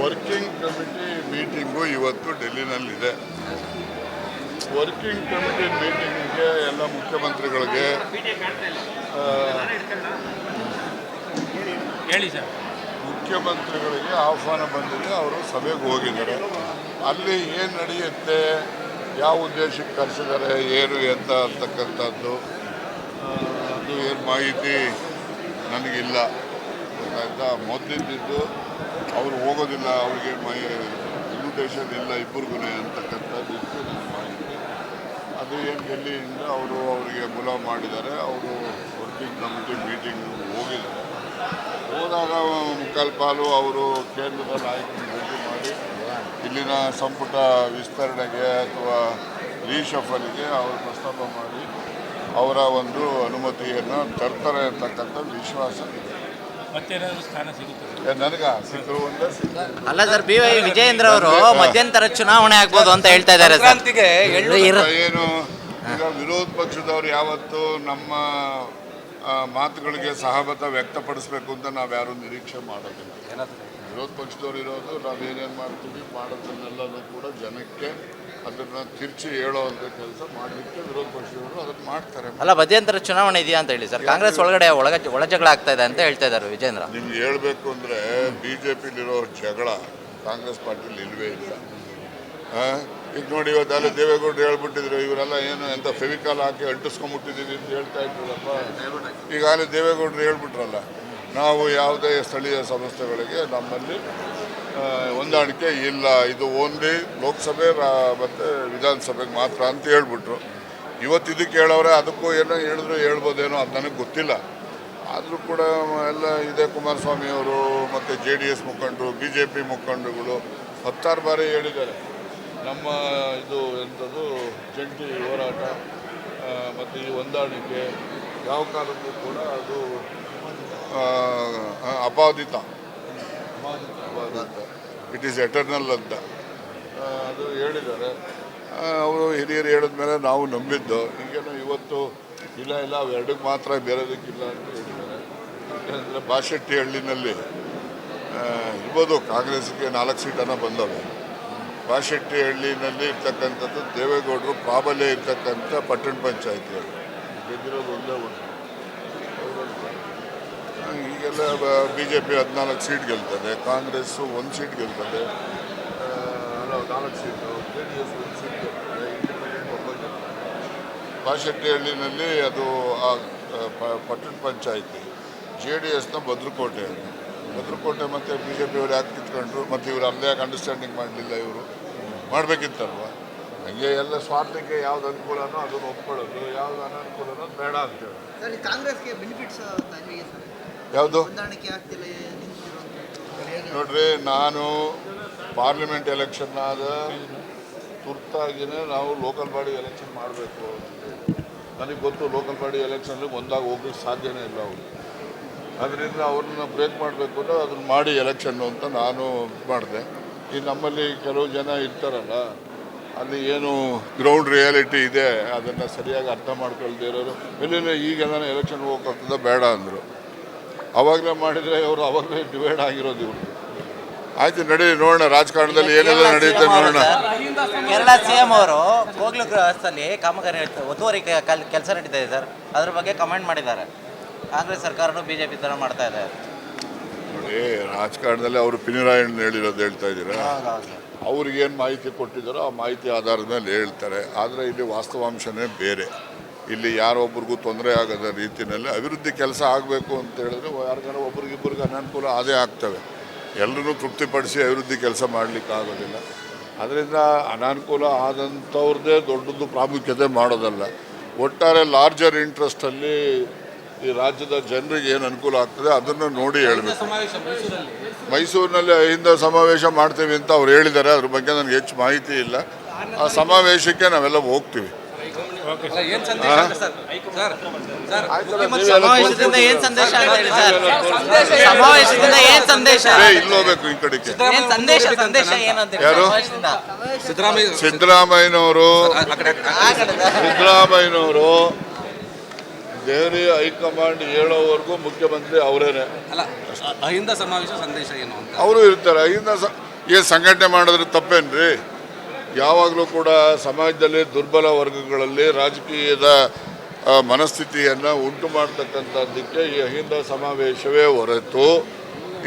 Working committee meeting ಇವತ್ತು ಡೆಲ್ಲಿನಲ್ಲಿದೆ. Working committee ಮೀಟಿಂಗಿಗೆ ಎಲ್ಲ ಮುಖ್ಯಮಂತ್ರಿಗಳಿಗೆ ಹೇಳಿ ಸರ್. ಮುಖ್ಯಮಂತ್ರಿಗಳಿಗೆ ಆಹ್ವಾನ ಬಂದಿದೆ ಅವರು ಸಭೆಗೆ ಹೋಗಿದ್ದಾರೆ. ಅಲ್ಲಿ ಏನು ನಡೆಯುತ್ತೆ ಯಾವ ಉದ್ದೇಶಕ್ಕೆ ಕರೆಸಿದ್ದಾರೆ ಏನು ಎಂತ ಅಂತಕ್ಕಂಥದ್ದು ಅದು ಏನು ಮಾಹಿತಿ ನನಗಿಲ್ಲ. ಗೊತ್ತಾಯ್ತಾ ಮೊದಲಿದ್ದು ಅವ್ರು ಹೋಗೋದಿಲ್ಲ, ಅವ್ರಿಗೆ ಮೈ ಇನ್ವಿಟೇಷನ್ ಇಲ್ಲ ಇಬ್ಬರಿಗೂ ನನ್ನ ಮಾಹಿತಿ ಅದು ಏನು ಡೆಲ್ಲಿಯಿಂದ ಅವರು ಅವರಿಗೆ ಮುಲಾವ್ ಮಾಡಿದ್ದಾರೆ, ಅವರು ವರ್ಕಿಂಗ್ ಕಮಿಟಿ ಮೀಟಿಂಗ್ ಹೋಗಿದ್ದಾರೆ. ಹೋದಾಗ ಮುಕ್ಕಾಲು ಪಾಲು ಅವರು ಕೇಂದ್ರದ ನಾಯಕರು ಭೇಟಿ ಮಾಡಿ, ಇಲ್ಲಿನ ಸಂಪುಟ ವಿಸ್ತರಣೆಗೆ ಅಥವಾ ರೀಶಫಲ್ಗೆ ಅವರು ಪ್ರಸ್ತಾಪ ಮಾಡಿ, ಅವರ ಒಂದು ಅನುಮತಿಯನ್ನು ತರ್ತಾರೆ ಅಂತಕ್ಕಂಥ ವಿಶ್ವಾಸ ಇದೆ. ಮತ್ತೇನಾದ್ರು ಸ್ಥಾನ ಸಿಗುತ್ತೆ ಏ, ನನಗ ಸಿಕ್ಕರು ಒಂದೇ ಅಲ್ಲ ಸರ್ ಬಿ ವೈ ವಿಜಯೇಂದ್ರ ಅವರು ಮಧ್ಯಂತರ ಚುನಾವಣೆ ಆಗ್ಬೋದು ಅಂತ ಹೇಳ್ತಾ ಇದ್ದಾರೆ ಸರ್. ಸಂಕ್ರಾಂತಿಗೆ ಎಳ್ಳು ಇರ- ಏನು ಈಗ ವಿರೋಧ ಪಕ್ಷದವ್ರು ಯಾವತ್ತು ನಮ್ಮ ಆ, ಮಾತುಗಳಿಗೆ ಸಹಮತ ವ್ಯಕ್ತಪಡಿಸ್ಬೇಕು ಅಂತ ನಾವು ಯಾರು ನಿರೀಕ್ಷೆ ಮಾಡೋದಿಲ್ಲ. ವಿರೋಧ ಪಕ್ಷದವ್ರು ಇರೋದು ನಾವು ಏನೇನು ಮಾಡ್ತೀವಿ ಮಾಡೋದನ್ನೆಲ್ಲನೂ ಕೂಡ ಜನಕ್ಕೆ ಅದನ್ನು ತಿರ್ಚಿ ಅಂತ ಕೆಲಸ ಮಾಡಲಿಕ್ಕೆ ವಿರೋಧ ಪಕ್ಷದವರು ಅದನ್ನು ಮಾಡ್ತಾರೆ. ಅಲ್ಲ ಮಧ್ಯಂತರ ಚುನಾವಣೆ ಇದೆಯಾ ಅಂತ ಹೇಳಿ ಸರ್. ಕಾಂಗ್ರೆಸ್ ಒಳಗಡೆ ಒಳಗ ಒಳಜಗಳ ಆಗ್ತಾ ಇದೆ ಅಂತ ಹೇಳ್ತಾ ಇದ್ದಾರೆ ವಿಜೇಂದ್ರ. ನಿಮ್ಗೆ ಹೇಳಬೇಕು ಅಂದರೆ ಬಿ ಜೆ ಪಿಲಿರೋ ಜಗಳ ಕಾಂಗ್ರೆಸ್ ಪಾರ್ಟಿಲಿ ಇಲ್ವೇ ಇಲ್ಲ? ಈಗ ನೋಡಿ ಇವತ್ತು ಅಲ್ಲಿ ದೇವೇಗೌಡರು ಹೇಳ್ಬಿಟ್ಟಿದ್ರು ಇವರೆಲ್ಲ ಏನು ಎಂತ ಫೆವಿಕಾಲ್ ಹಾಕಿ ಅಂಟಿಸ್ಕೊಂಡ್ಬಿಟ್ಟಿದ್ದೀವಿ ಅಂತ ಹೇಳ್ತಾ ಇದ್ರಲ್ಲಪ್ಪ. ಈಗಾಗಲೇ ದೇವೇಗೌಡರು ಹೇಳ್ಬಿಟ್ರಲ್ಲ ನಾವು ಯಾವುದೇ ಸ್ಥಳೀಯ ಸಂಸ್ಥೆಗಳಿಗೆ ನಮ್ಮಲ್ಲಿ ಹೊಂದಾಣಿಕೆ ಇಲ್ಲ. ಇದು ಓನ್ಲಿ ಲೋಕಸಭೆ ಮತ್ತು ವಿಧಾನಸಭೆಗೆ ಮಾತ್ರ ಅಂತ ಹೇಳ್ಬಿಟ್ರು. ಇವತ್ತು ಇದಕ್ಕೆ ಹೇಳೋರೆ ಅದಕ್ಕೂ ಏನೋ ಹೇಳಿದ್ರು, ಹೇಳ್ಬೋದೇನೋ ಅದು ನನಗೆ ಗೊತ್ತಿಲ್ಲ. ಆದರೂ ಕೂಡ ಎಲ್ಲ ಇದೆ ಕುಮಾರಸ್ವಾಮಿ ಅವರು, ಮತ್ತು ಜೆ ಡಿ ಎಸ್ ಮುಖಂಡರು, ಬಿ ಜೆ ಪಿ ಮುಖಂಡರುಗಳು ಹತ್ತಾರು ಬಾರಿ ಹೇಳಿದ್ದಾರೆ. ನಮ್ಮ ಇದು ಎಂಥದ್ದು, ಜಂಟಿ ಹೋರಾಟ ಮತ್ತು ಈ ಹೊಂದಾಣಿಕೆ, ಯಾವ ಕಾಲಕ್ಕೂ ಕೂಡ ಅದು ಅಪಾದಿತ ಇಟ್ ಈಸ್ ಎಟರ್ನಲ್ ಅಂತ. ಅದು ಹೇಳಿದ್ದಾರೆ. ಅವರು ಹಿರಿಯರು ಹೇಳಿದ್ಮೇಲೆ ನಾವು ನಂಬಿದ್ದು. ಈಗೇನು ಇವತ್ತು ಇಲ್ಲ ಇಲ್ಲ ಅವೆರಡಕ್ಕೆ ಮಾತ್ರ ಬೇರೆದಕ್ಕಿಲ್ಲ ಅಂತ ಹೇಳಿದ್ದಾರೆ. ಯಾಕಂದರೆ ಬಾಶೆಟ್ಟಿ ಹಳ್ಳಿನಲ್ಲಿ ಇರ್ಬೋದು ಕಾಂಗ್ರೆಸ್ಗೆ ನಾಲ್ಕು ಸೀಟನ್ನು ಬಂದವೆ ಬಾಶೆಟ್ಟಿ ಹಳ್ಳಿನಲ್ಲಿ ಇರ್ತಕ್ಕಂಥದ್ದು ದೇವೇಗೌಡರು ಪ್ರಾಬಲ್ಯ ಇರ್ತಕ್ಕಂಥ ಪಟ್ಟಣ ಪಂಚಾಯತಿ ಗೆದ್ದಿರೋದು ಒಂದೇ ಒಂದು. ಈಗೆಲ್ಲ ಬಿ ಜೆ ಪಿ ಹದಿನಾಲ್ಕು ಸೀಟ್ ಗೆಲ್ತದೆ ಕಾಂಗ್ರೆಸ್ಸು ಒಂದು ಸೀಟ್ ಗೆಲ್ತದೆ. ನಾಲ್ಕು ಸೀಟು ಜೆ ಡಿ ಎಸ್ ಒಂದು ಸೀಟ್ ಗೆಲ್ತದೆ ಇಂಡಿಪೆಂಡೆಂಟ್ ಒಬ್ಬ ಗೆಲ್ತದೆ. ಬಾಶೆಟ್ಟಿಹಳ್ಳಿನಲ್ಲಿ ಅದು ಆ ಪ- ಪಟ್ಟಣ ಪಂಚಾಯಿತಿ ಜೆ ಡಿ ಎಸ್ನ ಭದ್ರಕೋಟೆ ಅದು ಭದ್ರಕೋಟೆ ಮತ್ತು ಬಿ ಜೆ ಪಿಯವರು ಯಾಕೆ ಕಿತ್ಕೊಂಡ್ರು? ಮತ್ತು ಇವರು ಅಲ್ಲೇ ಯಾಕೆ ಅಂಡರ್ಸ್ಟ್ಯಾಂಡಿಂಗ್ ಮಾಡಲಿಲ್ಲ ಇವರು. ಮಾಡಬೇಕಿತ್ತಲ್ವ? ಹಂಗೆ ಎಲ್ಲ ಸ್ವಾರ್ಥಕ್ಕೆ ಯಾವ್ದು ಅನುಕೂಲನೋ ಅದನ್ನು ಒಪ್ಕೊಳ್ಳೋದು ಯಾವ್ದು ಅನನುಕೂಲನೋ ಬೇಡ ಅಂತೇಳಿ. ಸರ್ ಈ ಕಾಂಗ್ರೆಸ್ಗೆ ಬೆನಿಫಿಟ್ಸ್ ಯಾವುದು? ನೋಡ್ರಿ ನಾನು ಪಾರ್ಲಿಮೆಂಟ್ ಎಲೆಕ್ಷನ್ ಆದ ತುರ್ತಾಗಿನೇ ನಾವು ಲೋಕಲ್ ಬಾಡಿ ಎಲೆಕ್ಷನ್ ಮಾಡಬೇಕು ನನಗೆ ಗೊತ್ತು ಲೋಕಲ್ ಬಾಡಿ ಎಲೆಕ್ಷನ್ಗೆ ಒಂದಾಗ ಹೋಗ್ಲಿಕ್ಕೆ ಸಾಧ್ಯನೇ ಇಲ್ಲ ಅವರು. ಅದರಿಂದ ಅವ್ರನ್ನ ಬ್ರೇಕ್ ಮಾಡಬೇಕು ಅಂದರೆ ಅದನ್ನು ಮಾಡಿ ಎಲೆಕ್ಷನ್ನು ಅಂತ ನಾನು ಇದು ಮಾಡಿದೆ. ಈ ನಮ್ಮಲ್ಲಿ ಕೆಲವು ಜನ ಇರ್ತಾರಲ್ಲ ಅಲ್ಲಿ ಏನು ಗ್ರೌಂಡ್ ರಿಯಾಲಿಟಿ ಇದೆ ಅದನ್ನು ಸರಿಯಾಗಿ ಅರ್ಥ ಮಾಡ್ಕೊಳ್ದಿರೋರು ಇರೋರು. ಈಗ ಈಗೆಲ್ಲ ಎಲೆಕ್ಷನ್ ಹೋಗ್ತದ ಬೇಡ ಅಂದರು. ಅವಾಗಲೇ ಮಾಡಿದರೆ ಇವರು ಅವಾಗಲೇ ಡಿವೈಡ್ ಆಗಿರೋದು ಇವರು. ಆಯ್ತು ನಡಿ ನೋಡೋಣ ರಾಜಕಾರಣದಲ್ಲಿ ಏನೆಲ್ಲ ನಡೆಯುತ್ತೆ ನೋಡೋಣ. ಕೇರಳ ಸಿ ಎಂ ಅವರು ಕೋಗ್ಲು ಗ್ರಹಸ್ಥಲ್ಲಿ ಕಾಮಗಾರಿ ಒತ್ತುವರಿ ಕೆಲಸ ನಡೀತಾ ಇದೆ ಸರ್. ಅದ್ರ ಬಗ್ಗೆ ಕಮೆಂಟ್ ಮಾಡಿದ್ದಾರೆ. ಕಾಂಗ್ರೆಸ್ ಸರ್ಕಾರನು ಬಿ ಜೆ ಪಿ ಥರ ಮಾಡ್ತಾ ಇದೆ. ನೋಡಿ ರಾಜಕಾರಣದಲ್ಲಿ ಅವರು ಪಿನರಾಯಣ್ಣ ಹೇಳಿರೋದು ಹೇಳ್ತಾ ಇದ್ದೀರಾ? ಅವ್ರಿಗೇನು ಮಾಹಿತಿ ಕೊಟ್ಟಿದ್ದಾರೋ ಆ ಮಾಹಿತಿ ಆಧಾರದ ಮೇಲೆ ಹೇಳ್ತಾರೆ. ಆದರೆ ಇಲ್ಲಿ ವಾಸ್ತವಾಂಶನೇ ಬೇರೆ. ಇಲ್ಲಿ ಯಾರೊಬ್ಬರಿಗೂ ತೊಂದರೆ ಆಗದ ರೀತಿಯಲ್ಲಿ ಅಭಿವೃದ್ಧಿ ಕೆಲಸ ಆಗಬೇಕು ಅಂತ ಹೇಳಿದ್ರೆ ಯಾರಿಗಾರ ಒಬ್ರಿಗಿಬ್ಬರಿಗೆ ಅನನುಕೂಲ ಅದೇ ಆಗ್ತವೆ. ಎಲ್ಲರೂ ತೃಪ್ತಿಪಡಿಸಿ ಅಭಿವೃದ್ಧಿ ಕೆಲಸ ಮಾಡಲಿಕ್ಕೆ ಆಗೋದಿಲ್ಲ. ಅದರಿಂದ ಅನಾನುಕೂಲ ಆದಂಥವ್ರದ್ದೇ ದೊಡ್ಡದು ಪ್ರಾಮುಖ್ಯತೆ ಮಾಡೋದಲ್ಲ. ಒಟ್ಟಾರೆ ಲಾರ್ಜರ್ ಇಂಟ್ರೆಸ್ಟಲ್ಲಿ ಈ ರಾಜ್ಯದ ಜನರಿಗೆ ಏನು ಅನುಕೂಲ ಆಗ್ತದೆ ಅದನ್ನು ನೋಡಿ ಹೇಳಬೇಕು. ಮೈಸೂರಿನಲ್ಲಿ ಅಹಿಂದ ಸಮಾವೇಶ ಮಾಡ್ತೀವಿ ಅಂತ ಅವ್ರು ಹೇಳಿದ್ದಾರೆ. ಅದ್ರ ಬಗ್ಗೆ ನನಗೆ ಹೆಚ್ಚು ಮಾಹಿತಿ ಇಲ್ಲ. ಆ ಸಮಾವೇಶಕ್ಕೆ ನಾವೆಲ್ಲ ಹೋಗ್ತೀವಿ. ಸಮಾವೇಶದಿಂದ ಏನ್ ಸಂದೇಶ ಅಂತ ಹೇಳಿ ಸರ್ ಸಮಾವೇಶದಿಂದ ಏನ್ ಸಂದೇಶ ಏ, ಇಲ್ಲಿ ಹೋಗ್ಬೇಕು ಈ ಕಡೆಗೆ. ಏನ್ ಸಂದೇಶ ಸಂದೇಶ ಏನು ಅಂತ ಹೇಳಿ ಯಾರು? ಸಮಾವೇಶದಿಂದ? ಸಿದ್ದರಾಮಯ್ಯ. ಸಿದ್ದರಾಮಯ್ಯನವರು. ಸಿದ್ದರಾಮಯ್ಯನವರು ದೆಹಲಿ ಹೈಕಮಾಂಡ್ ಹೇಳೋವರೆಗೂ ಮುಖ್ಯಮಂತ್ರಿ ಅವರೇನೆ. ಅಲ್ಲ ಅಹಿಂದ ಸಮಾವೇಶ ಸಂದೇಶ ಏನು ಅಂತ? ಅವರು ಇರ್ತಾರೆ. ಅಹಿಂದ ಏನು ಸಂಘಟನೆ ಮಾಡಿದ್ರೆ ತಪ್ಪೇನ್ರಿ? ಯಾವಾಗಲೂ ಕೂಡ ಸಮಾಜದಲ್ಲಿ ದುರ್ಬಲ ವರ್ಗಗಳಲ್ಲಿ ರಾಜಕೀಯದ ಮನಸ್ಥಿತಿಯನ್ನು ಉಂಟು ಮಾಡ್ತಕ್ಕಂಥದ್ದಕ್ಕೆ ಈ ಅಹಿಂದ ಸಮಾವೇಶವೇ ಹೊರತು,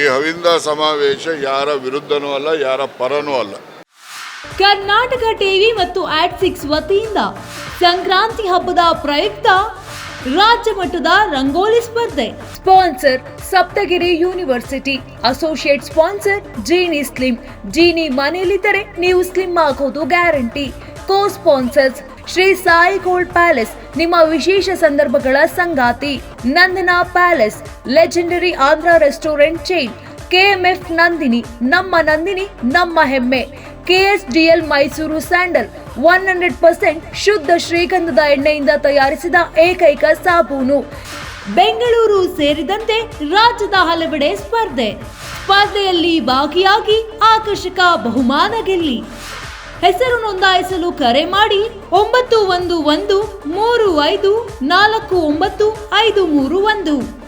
ಈ ಅಹಿಂದ ಸಮಾವೇಶ ಯಾರ ವಿರುದ್ಧನೂ ಅಲ್ಲ, ಯಾರ ಪರನೂ ಅಲ್ಲ. ಕರ್ನಾಟಕ ಟಿವಿ ಮತ್ತು ಆಟ್ ಸಿಕ್ಸ್ ವತಿಯಿಂದ ಸಂಕ್ರಾಂತಿ ಹಬ್ಬದ ಪ್ರಯುಕ್ತ ರಾಜ್ಯ ಮಟ್ಟದ ರಂಗೋಲಿ ಸ್ಪರ್ಧೆ. Sponsor Saptagiri university. Associate sponsor Jeeni slim Jeeni ಮನೆಯಲ್ಲಿದ್ದರೆ ನೀವು ಸ್ಲಿಮ್ ಆಗೋದು guarantee. Co sponsors Shri Sai gold palace, ನಿಮ್ಮ ವಿಶೇಷ ಸಂದರ್ಭಗಳ ಸಂಗಾತಿ. Nandana palace, legendary Andhra restaurant chain. KMF Nandini, ನಮ್ಮ ನಂದಿನಿ, ನಮ್ಮ ಹೆಮ್ಮೆ. KSDL Mysore sandal one hundred percent ಶುದ್ಧ ಶ್ರೀಗಂಧದ ಎಣ್ಣೆಯಿಂದ ತಯಾರಿಸಿದ ಏಕೈಕ ಸಾಬೂನು. ಬೆಂಗಳೂರು ಸೇರಿದಂತೆ ರಾಜ್ಯದ ಹಲವೆಡೆ ಸ್ಪರ್ಧೆ. ಸ್ಪರ್ಧೆಯಲ್ಲಿ ಭಾಗಿಯಾಗಿ ಆಕರ್ಷಕ ಬಹುಮಾನ ಗೆಲ್ಲಿ. ಹೆಸರು ನೋಂದಾಯಿಸಲು ಕರೆ ಮಾಡಿ ಒಂಬತ್ತು ಒಂದು ಒಂದು ಮೂರು ಐದು ನಾಲ್ಕು ಒಂಬತ್ತು ಐದು ಮೂರು ಒಂದು.